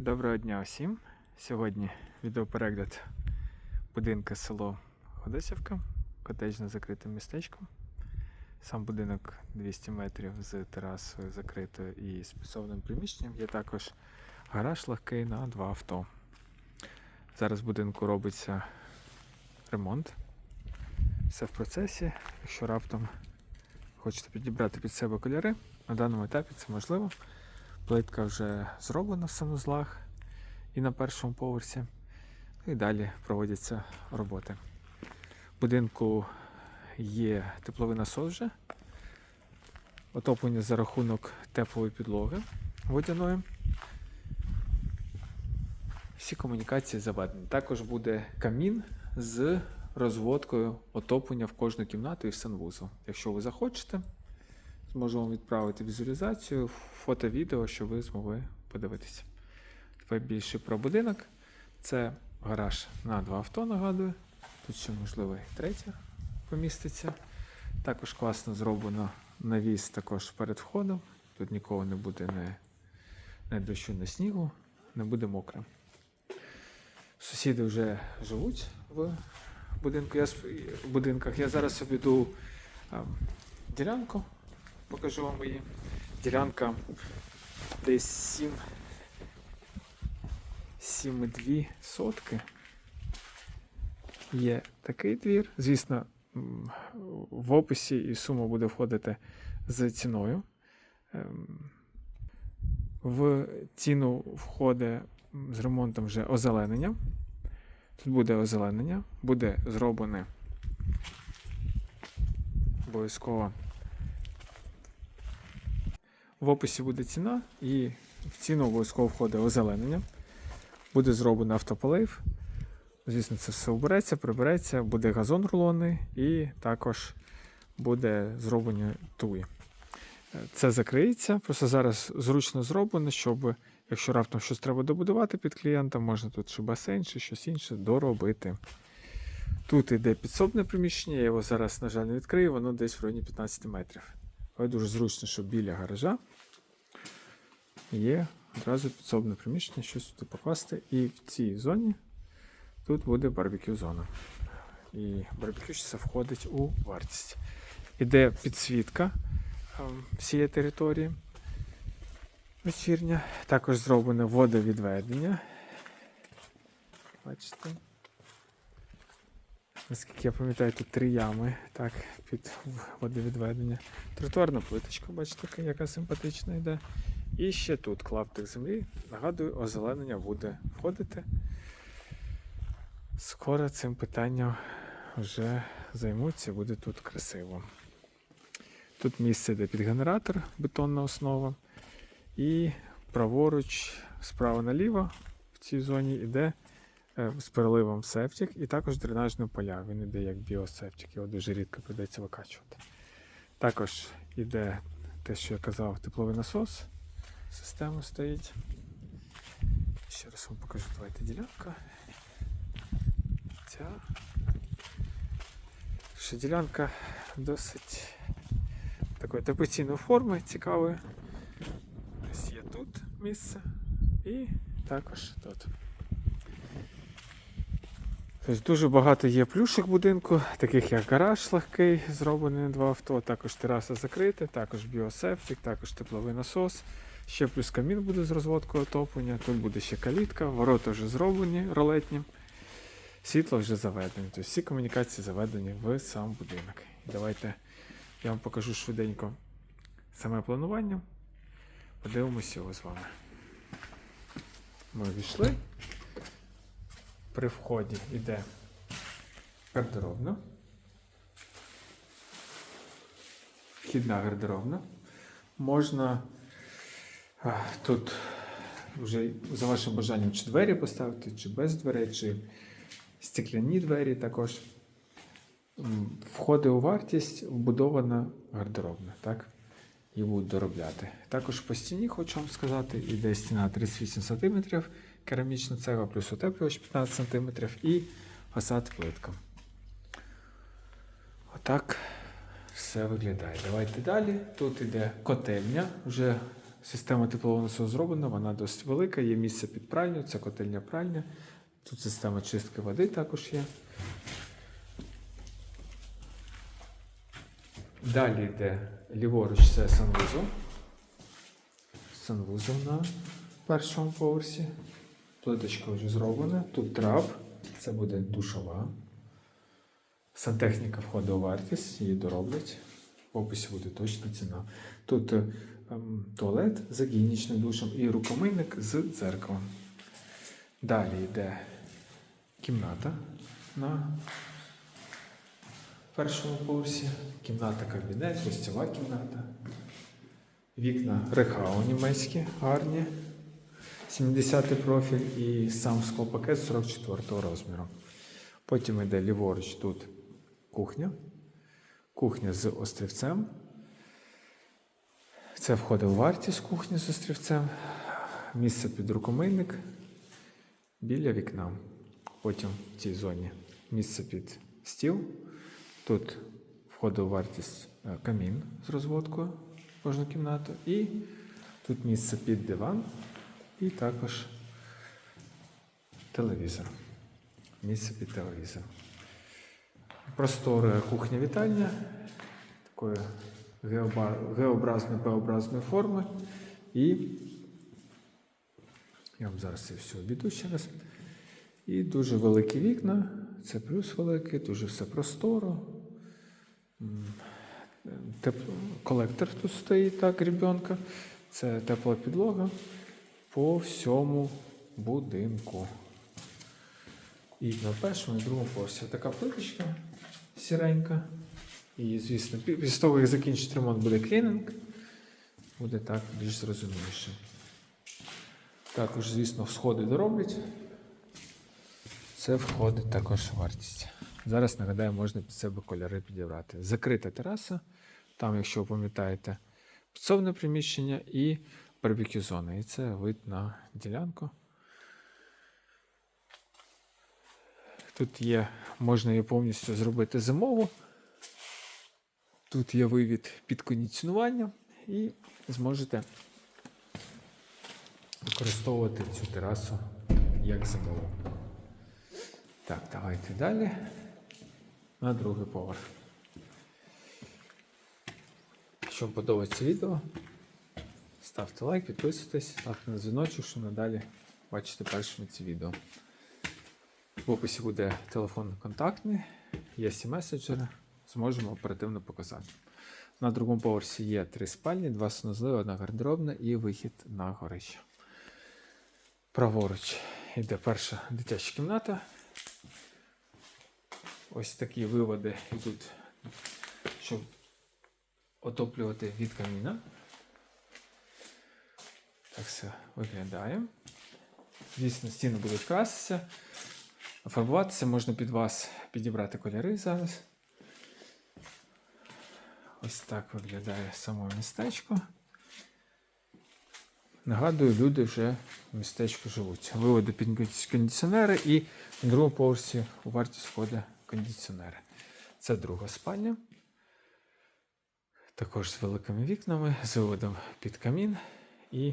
Доброго дня всім. Сьогодні відеоперегляд будинка село Ходосівка, котеджне закрите містечко. Сам будинок 200 метрів з терасою закритою і з підсобним приміщенням. Є також гараж легкий на два авто. Зараз в будинку робиться ремонт. Все в процесі. Якщо раптом хочете підібрати під себе кольори, на даному етапі це можливо. Плитка вже зроблена в санузлах і на першому поверсі. Ну і далі проводяться роботи. В будинку є тепловий насос вже, отоплення за рахунок теплої підлоги водяної. Всі комунікації заведені. Також буде камін з розводкою отоплення в кожну кімнату і в санвузол. Якщо ви захочете, зможу вам відправити візуалізацію, фото, відео, щоб ви змогли подивитися. Тепер більше про будинок. Це гараж на два авто, нагадую. Тут ще, можливо, і третє поміститься. Також класно зроблено навіс також перед входом. Тут ніколи не буде не, не дощу, не снігу, не буде мокрим. Сусіди вже живуть в будинку. Я, в будинках. Я зараз обійду ділянку покажу вам її. Ділянка десь 7 7,2 сотки. Є такий двір. Звісно, в описі і сума буде входити з ціною. Ем, В ціну входить з ремонтом вже озеленення. Тут буде озеленення, буде зроблене обов'язково в описі буде ціна, і в ціну обов'язково входить озеленення. Буде зроблено автополив. Звісно, це все убереться, прибереться, буде газон рулонний і також буде зроблені туї. Е, Це закриється, просто зараз зручно зроблено, щоб, якщо раптом щось треба добудувати під клієнта, можна тут чи басейн, чи щось інше доробити. Тут іде підсобне приміщення, я його зараз, на жаль, не відкрию, воно десь в районі 15 метрів. Але дуже зручно, що біля гаража є одразу підсобне приміщення, щось тут покласти. І в цій зоні тут буде барбекю зона. І барбекю це входить у вартість. Іде підсвітка ем, всієї території вечірня. Також зроблене водовідведення. Бачите? Наскільки я пам'ятаю, тут три ями так, під водовідведення. Тротуарна плиточка, бачите, яка симпатична йде. І ще тут клаптик землі. Нагадую, озеленення буде входити. Скоро цим питанням вже займуться, буде тут красиво. Тут місце йде під генератор, бетонна основа. І праворуч, справа наліво в цій зоні йде з переливом септик і також дренажні поля. Він йде як біосептик, його дуже рідко прийдеться викачувати. Також йде те, що я казав, тепловий насос. Система стоїть. Ще раз вам покажу, давайте ділянка. Ця. Ще ділянка досить такої традиційної форми, цікавої. Ось є тут місце і також тут. Тобто дуже багато є плюшок будинку, таких як гараж легкий, зроблений на два авто, також тераса закрита, також біосептик, також тепловий насос. Ще плюс камін буде з розводкою отоплення, тут буде ще калітка, ворота вже зроблені ролетні, світло вже заведене. Тобто всі комунікації заведені в сам будинок. І давайте я вам покажу швиденько саме планування. Подивимося його з вами. Ми війшли. При вході йде гардеробна. Вхідна гардеробна. Можна а, тут вже за вашим бажанням чи двері поставити, чи без дверей, чи стекляні двері також. Входить у вартість вбудована гардеробна, так? І будуть доробляти. Також по стіні, хочу вам сказати, іде стіна 38 см, керамічна цегла плюс утеплювач 15 см і фасад плитка. Отак все виглядає. Давайте далі. Тут іде котельня, вже система теплового насосу зроблена, вона досить велика, є місце під пральню, це котельня пральня. Тут система чистки води також є. Далі йде ліворуч це санвузол. Санвузол на першому поверсі. Плиточка вже зроблена. Тут трап, це буде душова. Сантехніка входить у вартість, її дороблять. В описі буде точна ціна. Тут е, ем, туалет з гігієнічним душем і рукомийник з дзеркалом. Далі йде кімната на першому поверсі. Кімната кабінет, гостьова кімната. Вікна рехау німецькі, гарні. 70 профіль і сам склопакет 44 розміру. Потім йде ліворуч тут кухня. Кухня з острівцем. Це входить у вартість кухні з острівцем. Місце під рукомийник біля вікна. Потім в цій зоні місце під стіл. Тут входить у вартість е, камін з розводкою в кожну кімнату. І тут місце під диван. І також телевізор. Місце під телевізор. Простора кухня-вітальня такої геоба- геобразної П-образної форми. І я вам зараз це все обійду ще раз. І дуже великі вікна. Це плюс великий, дуже все просторо. М, Теп... Колектор тут стоїть, так, ребенка. Це тепла підлога по всьому будинку. І на першому і другому поверсі така плиточка сіренька. І, звісно, після того, як закінчить ремонт, буде клінінг. Буде так більш зрозуміліше. Також, звісно, сходи дороблять. Це входить також вартість. Зараз, нагадаю, можна під себе кольори підібрати. Закрита тераса, там, якщо ви пам'ятаєте, підсобне приміщення і барбекю зона. І це вид на ділянку. Тут є, можна її повністю зробити зимову. Тут є вивід під кондиціонування і зможете використовувати цю терасу як зимову. Так, давайте далі. На другий поверх. Якщо вам подобається відео, ставте лайк, підписуйтесь, ставте на дзвіночок, щоб надалі бачите першими ці відео. В описі буде телефон контактний, є всі меседжери, зможемо оперативно показати. На другому поверсі є три спальні, два санузли, одна гардеробна і вихід на горище. Праворуч йде перша дитяча кімната. Ось такі виводи йдуть, щоб отоплювати від каміна. Так все виглядає. Звісно, стіни будуть краситися, фарбуватися, можна під вас підібрати кольори зараз. Ось так виглядає саме містечко. Нагадую, люди вже в містечку живуть. Виводи під кондиціонери і на другому поверсі у вартість входить кондиціонери. Це друга спальня. Також з великими вікнами, з виводом під камін. І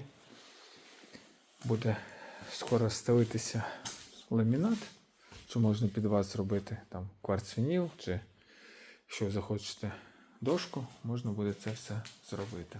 буде скоро ставитися ламінат. що можна під вас зробити там кварцвініл, чи якщо захочете дошку, можна буде це все зробити.